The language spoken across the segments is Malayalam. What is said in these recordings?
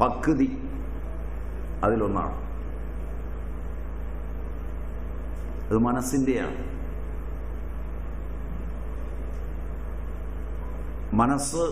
ഭക്തി അതിലൊന്നാണ്. അത് മനസ്സിന്റെയാണ് മനസ്സ്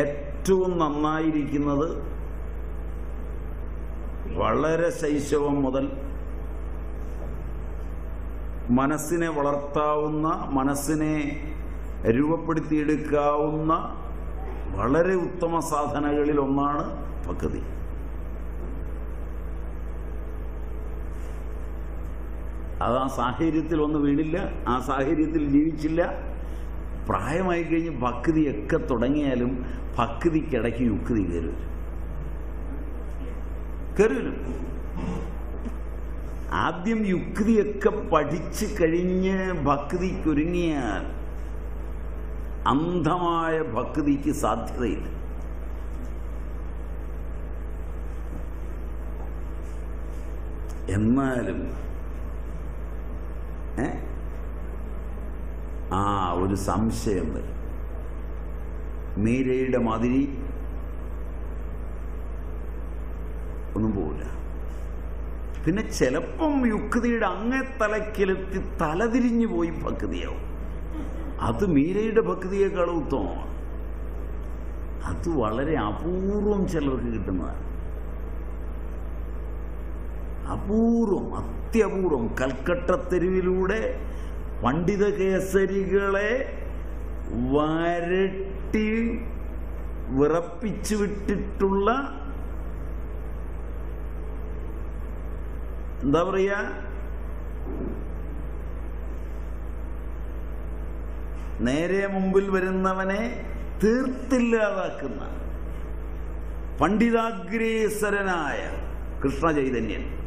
ഏറ്റവും നന്നായിരിക്കുന്നത് വളരെ ശൈശവം മുതൽ മനസ്സിനെ വളർത്താവുന്ന മനസ്സിനെ രൂപപ്പെടുത്തിയെടുക്കാവുന്ന വളരെ ഉത്തമ സാധനകളിൽ ഒന്നാണ് പകുതി അത് ആ സാഹചര്യത്തിൽ ഒന്ന് വീണില്ല ആ സാഹചര്യത്തിൽ ജീവിച്ചില്ല. പ്രായമായി കഴിഞ്ഞ് ഭക്തിയൊക്കെ തുടങ്ങിയാലും ഭക്തിക്കിടയ്ക്ക് യുക്തി കയറി വരും കയറി വരും ആദ്യം യുക്തിയൊക്കെ പഠിച്ചു കഴിഞ്ഞ് ഭക്തിക്കൊരുങ്ങിയാൽ അന്ധമായ ഭക്തിക്ക് സാധ്യതയില്ല. എന്നാലും ആ ഒരു സംശയം വരും മീരയുടെ മാതിരി ഒന്നും പോവില്ല. പിന്നെ ചിലപ്പം യുക്തിയുടെ അങ്ങേ തലക്കിലെത്തി തലതിരിഞ്ഞു പോയി ഭക്തിയാവും. അത് മീരയുടെ ഭക്തിയേക്കാളും ഉത്തമമാണ്. അത് വളരെ അപൂർവം ചിലർക്ക് കിട്ടുന്നതാണ്. അപൂർവം അത്യപൂർവം കൽക്കട്ട തെരുവിലൂടെ പണ്ഡിത കേസരികളെ വരട്ടി വിറപ്പിച്ചു വിട്ടിട്ടുള്ള എന്താ പറയാ നേരെ മുമ്പിൽ വരുന്നവനെ തീർത്തില്ലാതാക്കുന്ന പണ്ഡിതാഗ്രേസരനായ കൃഷ്ണ ചൈതന്യൻ.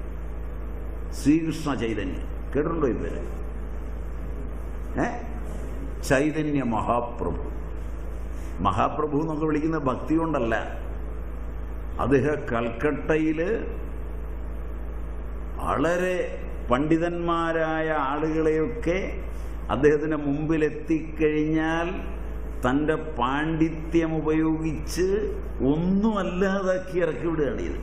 ശ്രീകൃഷ്ണ ചൈതന്യൻ. കേട്ടിട്ടുണ്ടോ ഇവർ ഏ? ചൈതന്യ മഹാപ്രഭു. മഹാപ്രഭു എന്നൊക്കെ വിളിക്കുന്ന ഭക്തി കൊണ്ടല്ല. അദ്ദേഹം കൽക്കട്ടയിൽ വളരെ പണ്ഡിതന്മാരായ ആളുകളെയൊക്കെ അദ്ദേഹത്തിന് മുമ്പിലെത്തിക്കഴിഞ്ഞാൽ തന്റെ പാണ്ഡിത്യം ഉപയോഗിച്ച് ഒന്നും ഇറക്കി വിടുകയാണ് ഇത്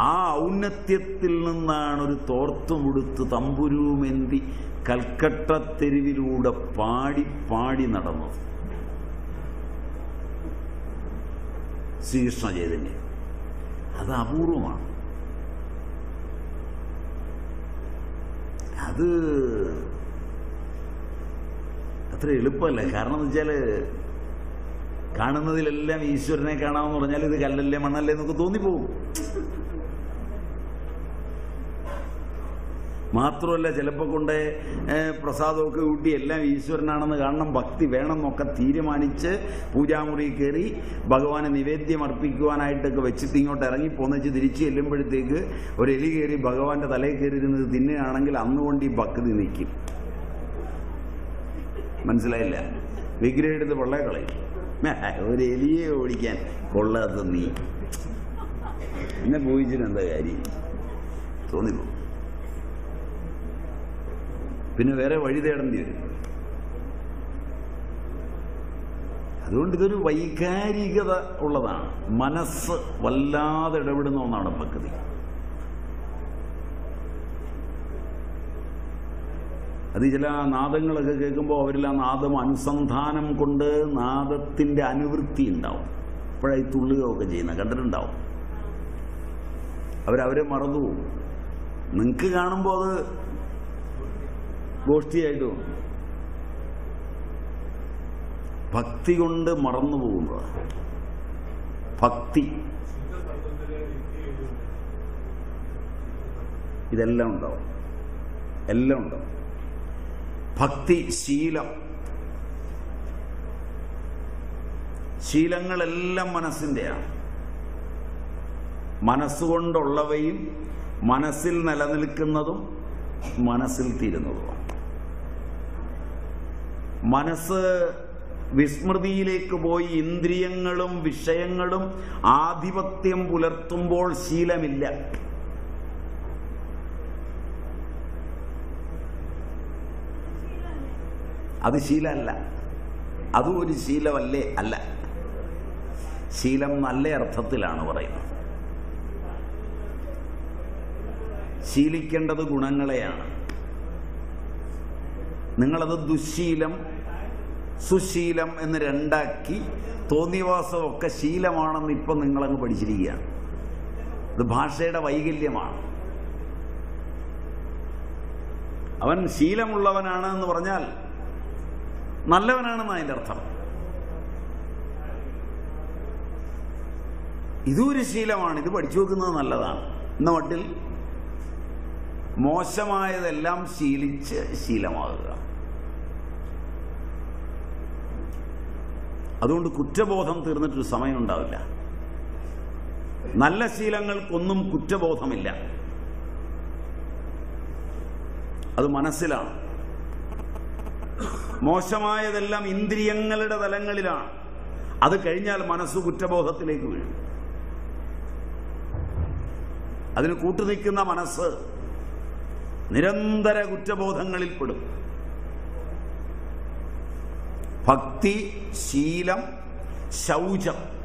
ആ ഔന്നത്യത്തിൽ നിന്നാണ് ഒരു തോർത്തുമുടുത്ത് തമ്പുരുമെന്തി കൽക്കട്ട തെരുവിലൂടെ പാടി പാടി നടന്നത്. ശ്രീകൃഷ്ണ ചൈതന്യം. അത് അപൂർവമാണ്. അത് അത്ര എളുപ്പമല്ല. കാരണം എന്ന് വെച്ചാൽ കാണുന്നതിലെല്ലാം ഈശ്വരനെ കാണാമെന്ന് പറഞ്ഞാൽ ഇത് കല്ലല്ലേ മണ്ണല്ലേ എന്നൊക്കെ തോന്നിപ്പോകും മാത്രമല്ല ചിലപ്പോൾ കൊണ്ട് പ്രസാദമൊക്കെ കൂട്ടി എല്ലാം ഈശ്വരനാണെന്ന് കാണണം. ഭക്തി വേണം എന്നൊക്കെ തീരുമാനിച്ച് പൂജാമുറി കയറി ഭഗവാന് നിവേദ്യം അർപ്പിക്കുവാനായിട്ടൊക്കെ വെച്ചിട്ട് ഇങ്ങോട്ട് ഇറങ്ങി പോന്നിച്ച് തിരിച്ച് ചെല്ലുമ്പോഴത്തേക്ക് ഒരു എലി കയറി ഭഗവാന്റെ തലയിൽ കയറി ഇരുന്നത് തിന്നുകയാണെങ്കിൽ അന്നുകൊണ്ട് ഈ ഭക്തി നിൽക്കും. മനസ്സിലായില്ല. വിഗ്രഹം എടുത്ത് പൊള്ളേ കളയും. ഒരു എലിയെ ഓടിക്കാൻ കൊള്ളാത്ത നീ. എന്നെ പോയിച്ചിട്ട് എന്താ കാര്യം? തോന്നിപ്പോ. പിന്നെ വേറെ വഴി തേടേണ്ടി വരും. അതുകൊണ്ട് ഇതൊരു വൈകാരികത ഉള്ളതാണ്. മനസ്സ് വല്ലാതെ ഇടപെടുന്ന ഒന്നാണ് ഭക്തി. അത് ചില നാദങ്ങളൊക്കെ കേൾക്കുമ്പോൾ അവരിൽ ആ നാദം അനുസന്ധാനം കൊണ്ട് നാദത്തിന്റെ അനുവൃത്തി ഉണ്ടാവും. അപ്പോഴായി തുള്ളുകയൊക്കെ ചെയ്യുന്ന കണ്ടിട്ടുണ്ടാവും. അവരവരെ മറന്നു നിങ്ങൾക്ക് കാണുമ്പോൾ അത് ഗോഷ്ഠിയായിട്ട് തോന്നും ഭക്തി കൊണ്ട് മറന്നു പോകുമ്പോൾ ഭക്തി. ഇതെല്ലാം ഉണ്ടാവും. എല്ലാം ഉണ്ടാവും. ഭക്തി ശീലം ശീലങ്ങളെല്ലാം മനസ്സിന്റെയാണ് മനസ്സുകൊണ്ടുള്ളവയും മനസ്സിൽ നിലനിൽക്കുന്നതും മനസ്സിൽ തീരുന്നതുമാണ്. മനസ്സ് വിസ്മൃതിയിലേക്ക് പോയി ഇന്ദ്രിയങ്ങളും വിഷയങ്ങളും ആധിപത്യം പുലർത്തുമ്പോൾ ശീലമില്ല. അത് ശീലമല്ല. അതും ഒരു ശീലമല്ലേ? അല്ല. ശീലം നല്ല അർത്ഥത്തിലാണ് പറയുന്നത്. ശീലിക്കേണ്ടത് ഗുണങ്ങളെയാണ്. നിങ്ങളത് ദുശീലം സുശീലം എന്ന് രണ്ടാക്കി തോന്നിവാസമൊക്കെ ശീലമാണെന്ന് ഇപ്പം നിങ്ങളങ്ങ് പഠിച്ചിരിക്കുകയാണ്. ഇത് ഭാഷയുടെ വൈകല്യമാണ്. അവൻ ശീലമുള്ളവനാണ് എന്ന് പറഞ്ഞാൽ നല്ലവനാണെന്ന് അതിന്റെ അർത്ഥം. ഇതും ഒരു ശീലമാണ്. ഇത് പഠിച്ചു വെക്കുന്നത് നല്ലതാണ്. എന്ന മട്ടിൽ മോശമായതെല്ലാം ശീലിച്ച് ശീലമാകുക. അതുകൊണ്ട് കുറ്റബോധം തീർന്നിട്ടൊരു സമയം ഉണ്ടാവില്ല നല്ല ശീലങ്ങൾക്കൊന്നും കുറ്റബോധമില്ല. അത് മനസ്സിലാണ്. മോശമായതെല്ലാം ഇന്ദ്രിയങ്ങളുടെ തലങ്ങളിലാണ്. അത് കഴിഞ്ഞാൽ മനസ്സ് കുറ്റബോധത്തിലേക്ക് വീഴും. അതിന് കൂട്ടുനിൽക്കുന്ന മനസ്സ് നിരന്തര കുറ്റബോധങ്ങളിൽ പെടും. ഭക്തി ശീലം ശൗചം.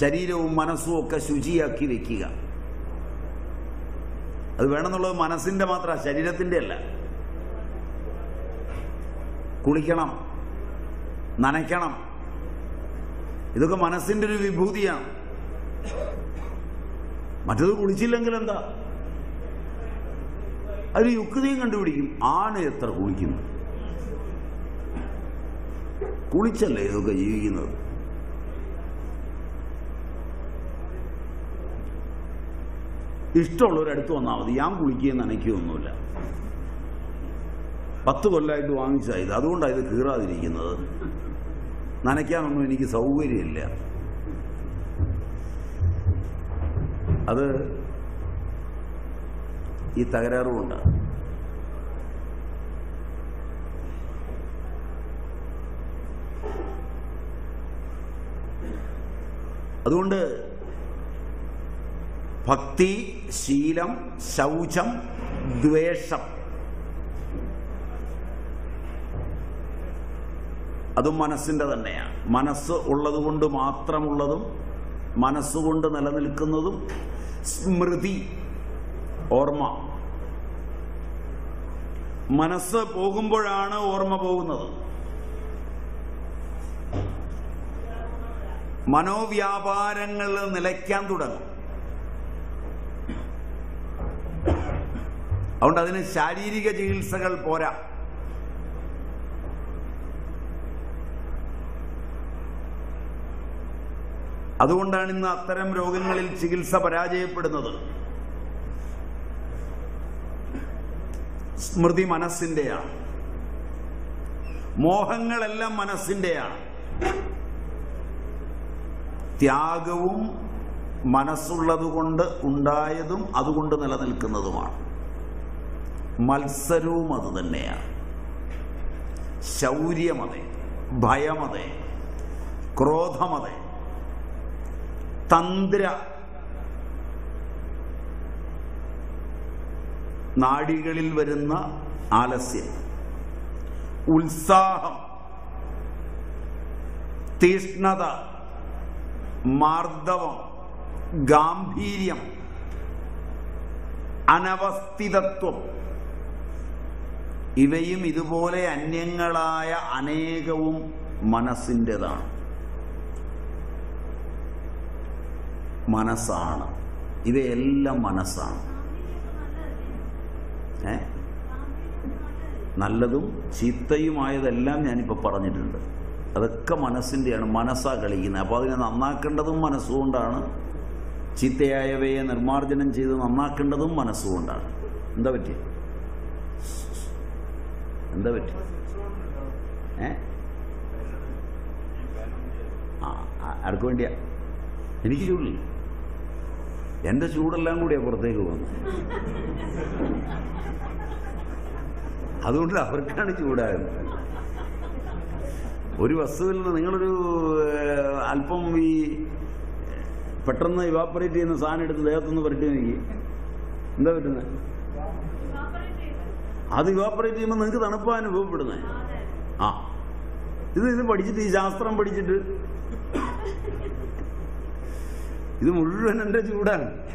ശരീരവും മനസ്സും ഒക്കെ ശുചിയാക്കി വെക്കുക. അത് വേണമെന്നുള്ളത് മനസ്സിന്റെ മാത്ര ശരീരത്തിന്റെ അല്ല കുളിക്കണം നനയ്ക്കണം. ഇതൊക്കെ മനസ്സിന്റെ ഒരു വിഭൂതിയാണ്. മറ്റത് കുളിച്ചില്ലെങ്കിൽ എന്താ? ഒരു യുക്തിയും കണ്ടുപിടിക്കും. ആണ് എത്ര കുളിക്കുന്നു കുളിച്ചല്ലേ ഇതൊക്കെ ജീവിക്കുന്നത്? ഇഷ്ടമുള്ളവരടുത്ത് വന്നാൽ മതി. ഞാൻ കുളിക്കുകയും നനയ്ക്കുകയൊന്നുമില്ല പത്ത് കൊല്ലമായിട്ട് വാങ്ങിച്ചാൽ ഇത്. അതുകൊണ്ടാണ് ഇത് കീറാതിരിക്കുന്നത്. നനയ്ക്കാനൊന്നും എനിക്ക് സൗകര്യമില്ല. അത് ഈ തകരാറുമുണ്ട് അതുകൊണ്ട് ഭക്തി ശീലം ശൗചം ദ്വേഷം. അതും മനസ്സിന്റെ തന്നെയാണ്. മനസ്സ് ഉള്ളതുകൊണ്ട് മാത്രമുള്ളതും മനസ്സുകൊണ്ട് നിലനിൽക്കുന്നതും സ്മൃതി ഓർമ്മ. മനസ്സ് പോകുമ്പോഴാണ് ഓർമ്മ പോകുന്നത്. മനോവ്യാപാരങ്ങൾ നിലയ്ക്കാൻ തുടങ്ങും. അതുകൊണ്ട് അതിന് ശാരീരിക ചികിത്സകൾ പോരാ. അതുകൊണ്ടാണ് ഇന്ന് അത്തരം രോഗങ്ങളിൽ ചികിത്സ പരാജയപ്പെടുന്നത്. സ്മൃതി മനസ്സിന്റെയാണ്. മോഹങ്ങളെല്ലാം മനസ്സിന്റെയാണ്. ത്യാഗവും മനസ്സുള്ളതുകൊണ്ട് ഉണ്ടായതും അതുകൊണ്ട് നിലനിൽക്കുന്നതുമാണ്. മത്സരവും അത് തന്നെയാണ് ശൗര്യമതെ ഭയമതെ ക്രോധമതെ തന്ത്ര നാടികളിൽ വരുന്ന ആലസ്യം ഉത്സാഹം തീഷ്ണത മാർദ്ദവം ഗാംഭീര്യം അനവസ്ഥിതത്വം ഇവയും ഇതുപോലെ അന്യങ്ങളായ അനേകവും മനസ്സിന്റെതാണ്. മനസ്സാണ്. ഇവയെല്ലാം മനസ്സാണ്. ഏ? നല്ലതും ചീത്തയുമായതെല്ലാം ഞാനിപ്പോൾ പറഞ്ഞിട്ടുണ്ട്. അതൊക്കെ മനസ്സിന്റെയാണ് മനസ്സാ കളിക്കുന്നത്. അപ്പോൾ അതിനെ നന്നാക്കേണ്ടതും മനസ്സുകൊണ്ടാണ്. ചീത്തയായവയെ നിർമ്മാർജനം ചെയ്ത് നന്നാക്കേണ്ടതും മനസ്സുകൊണ്ടാണ്. എന്താ പറ്റി എന്താ പറ്റി? ഏ? ആർക്ക് വേണ്ടിയാ? എനിക്ക് ചൂടില്ല? എന്റെ ചൂടെല്ലാം കൂടിയാ പുറത്തേക്ക് പോകുന്നത്. അതുകൊണ്ട് അവർക്കാണ് ചൂടാകുന്നത്. ഒരു വസ്തുവിൽ നിന്ന് നിങ്ങളൊരു അല്പം ഈ പെട്ടെന്ന് ഇവാപ്പറേറ്റ് ചെയ്യുന്ന സാധനം എടുത്ത് ദേഹത്തുനിന്ന് പുരട്ടി എന്താ പറ്റുന്നത്? അത് ഇവാപ്പറേറ്റ് ചെയ്യുമ്പോൾ നിങ്ങൾക്ക് തണുപ്പാണ് അനുഭവപ്പെടുന്നത്. ആ. ഇത് ഇത് പഠിച്ചിട്ട് ഈ ശാസ്ത്രം പഠിച്ചിട്ട്. ഇത് മുഴുവൻ എന്റെ ചൂടാണ്.